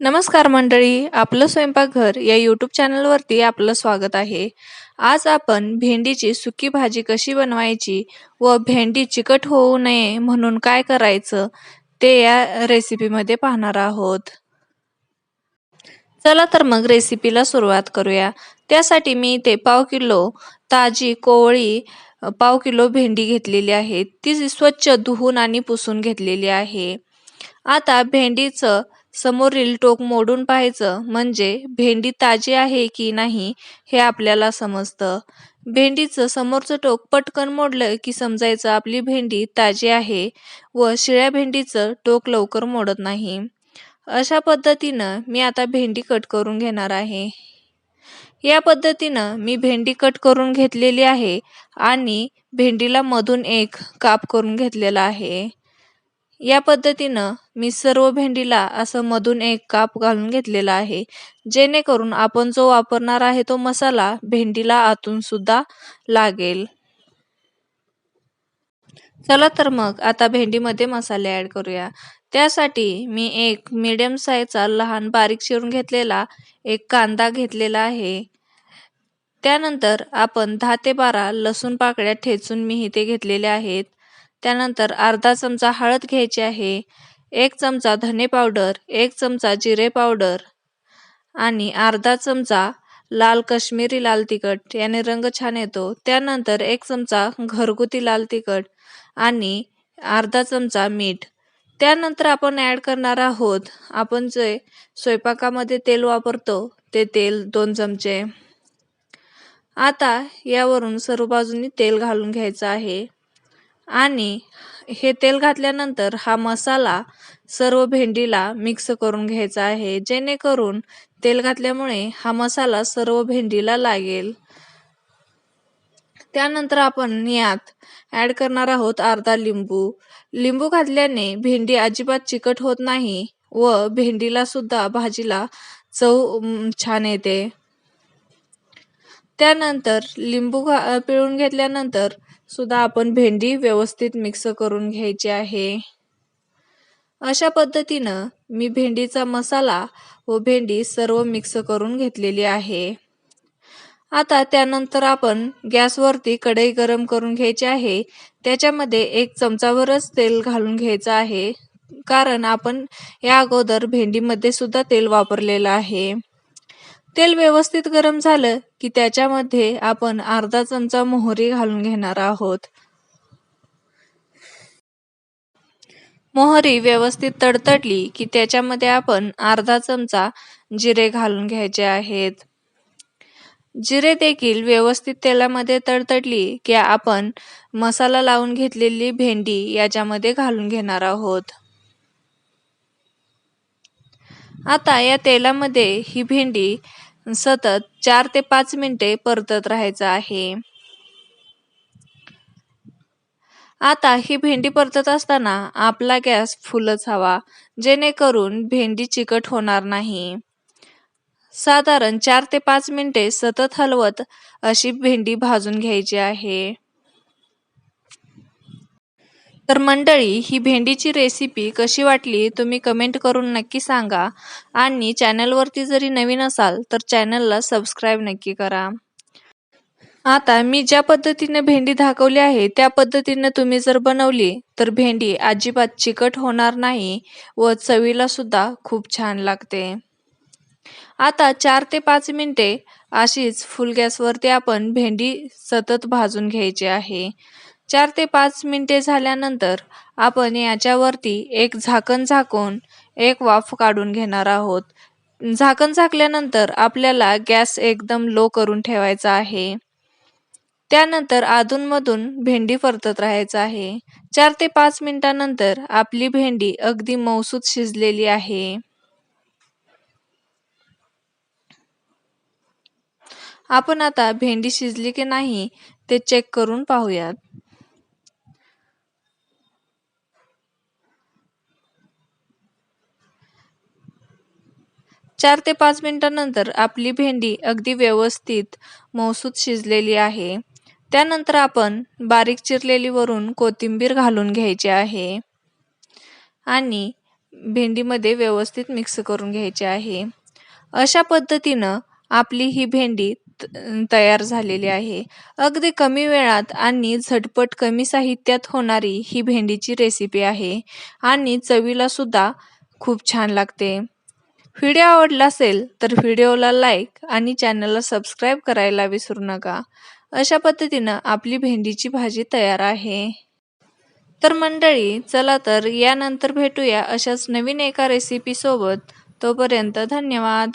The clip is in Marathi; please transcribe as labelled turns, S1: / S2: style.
S1: नमस्कार मंडळी आपलं स्वयंपाकघर या यूट्यूब चॅनलवरती आपलं स्वागत आहे. आज आपण भेंडीची सुकी भाजी कशी बनवायची व भेंडी चिकट होऊ नये म्हणून काय करायचं ते या रेसिपीमध्ये पाहणार आहोत. चला तर मग रेसिपीला सुरुवात करूया. त्यासाठी मी इथे पाव किलो ताजी कोवळी पाव किलो भेंडी घेतलेली आहे. ती स्वच्छ धुवून आणि पुसून घेतलेली आहे. आता भेंडीचं समोरील टोक मोडून पाहायचं म्हणजे भेंडी ताजी आहे की नाही हे आपल्याला समजतं. भेंडीचं समोरचं टोक पटकन मोडलं की समजायचं आपली भेंडी ताजी आहे व शिळ्या भेंडीचं टोक लवकर मोडत नाही. अशा पद्धतीनं मी आता भेंडी कट करून घेणार आहे. या पद्धतीनं मी भेंडी कट करून घेतलेली आहे आणि भेंडीला मधून एक काप करून घेतलेला आहे. या पद्धतीनं मी सर्व भेंडीला असं मधून एक काप घालून घेतलेला आहे. जेणेकरून आपण जो वापरणार आहे तो मसाला भेंडीला आतून सुद्धा लागेल. चला तर मग आता भेंडीमध्ये मसाले ॲड करूया. त्यासाठी मी एक मीडियम साईजचा लहान बारीक चिरून घेतलेला एक कांदा घेतलेला आहे. त्यानंतर आपण दहा ते बारा लसूण पाकळ्या ठेचून मी इथे घेतलेल्या आहेत. त्यानंतर अर्धा चमचा हळद घ्यायची आहे एक चमचा धने पावडर एक चमचा जिरे पावडर आणि अर्धा चमचा लाल कश्मीरी लाल तिखट याने रंग छान येतो. त्यानंतर एक चमचा घरगुती लाल तिखट आणि अर्धा चमचा मीठ. त्यानंतर आपण ॲड करणार आहोत आपण जे स्वयंपाकामध्ये तेल वापरतो ते तेल दोन चमचे. आता यावरून सर्व बाजूनी तेल घालून घ्यायचं आहे. आणि हे तेल घातल्यानंतर हा मसाला सर्व भेंडीला मिक्स करून घ्यायचा आहे. जेणेकरून तेल घातल्यामुळे हा मसाला सर्व भेंडीला लागेल. त्यानंतर आपण यात ॲड करणार आहोत अर्धा लिंबू. लिंबू घातल्याने भेंडी अजिबात चिकट होत नाही व भेंडीला सुद्धा भाजीला चव छान येते. त्यानंतर लिंबू पिळून घेतल्यानंतर सुद्धा आपण भेंडी व्यवस्थित मिक्स करून घ्यायची आहे. अशा पद्धतीनं मी भेंडीचा मसाला व भेंडी सर्व मिक्स करून घेतलेली आहे. आता त्यानंतर आपण गॅसवरती कढई गरम करून घ्यायची आहे. त्याच्यामध्ये एक चमचावरच तेल घालून घ्यायचं आहे. कारण आपण या अगोदर भेंडीमध्ये सुद्धा तेल वापरलेलं आहे. तेल व्यवस्थित गरम झालं की त्याच्यामध्ये आपण अर्धा चमचा मोहरी घालून घेणार आहोत. मोहरी व्यवस्थित तडतडली की त्याच्यामध्ये आपण अर्धा चमचा जिरे घालून घ्यायचे आहेत. जिरे देखील व्यवस्थित तेलामध्ये तडतडली की आपण मसाला लावून घेतलेली भेंडी याच्यामध्ये घालून घेणार आहोत. आता या तेलामध्ये ही भेंडी सतत चार ते पाच मिनिटे परतत राहायचं आहे. आता ही भेंडी परतत असताना आपला गॅस फुलच हवा जेणेकरून भेंडी चिकट होणार नाही. साधारण चार ते पाच मिनिटे सतत हलवत अशी भेंडी भाजून घ्यायची आहे. तर मंडळी ही भेंडीची रेसिपी कशी वाटली तुम्ही कमेंट करून नक्की सांगा आणि चॅनलवरती जरी नवीन असाल तर चॅनलला सबस्क्राईब नक्की करा. आता मी ज्या पद्धतीने भेंडी दाखवली आहे त्या पद्धतीने तुम्ही जर बनवली तर भेंडी अजिबात चिकट होणार नाही व चवीला सुद्धा खूप छान लागते. आता चार ते पाच मिनिटे अशीच फुल गॅसवरती आपण भेंडी सतत भाजून घ्यायची आहे. चार ते पाच मिनिटे झाल्यानंतर आपण याच्यावरती एक झाकण झाकून एक वाफ काढून घेणार आहोत. झाकण झाकल्यानंतर आपल्याला गॅस एकदम लो करून ठेवायचा आहे. त्यानंतर अधूनमधून भेंडी परतत राहायचं आहे. चार ते पाच मिनिटानंतर आपली भेंडी अगदी मौसूद शिजलेली आहे. आपण आता भेंडी शिजली की नाही ते चेक करून पाहूयात. चार ते पाच मिनिटांनंतर आपली भेंडी अगदी व्यवस्थित मौसूद शिजलेली आहे. त्यानंतर आपण बारीक चिरलेली वरून कोथिंबीर घालून घ्यायची आहे आणि भेंडीमध्ये व्यवस्थित मिक्स करून घ्यायचे आहे. अशा पद्धतीनं आपली ही भेंडी त- तयार झालेली आहे. अगदी कमी वेळात आणि झटपट कमी साहित्यात होणारी ही भेंडीची रेसिपी आहे आणि चवीला सुद्धा खूप छान लागते. व्हिडिओ आवडला असेल तर व्हिडिओला लाईक आणि चॅनलला सबस्क्राईब करायला विसरू नका. अशा पद्धतीनं आपली भेंडीची भाजी तयार आहे. तर मंडळी चला तर यानंतर भेटूया अशाच नवीन एका रेसिपीसोबत तोपर्यंत धन्यवाद.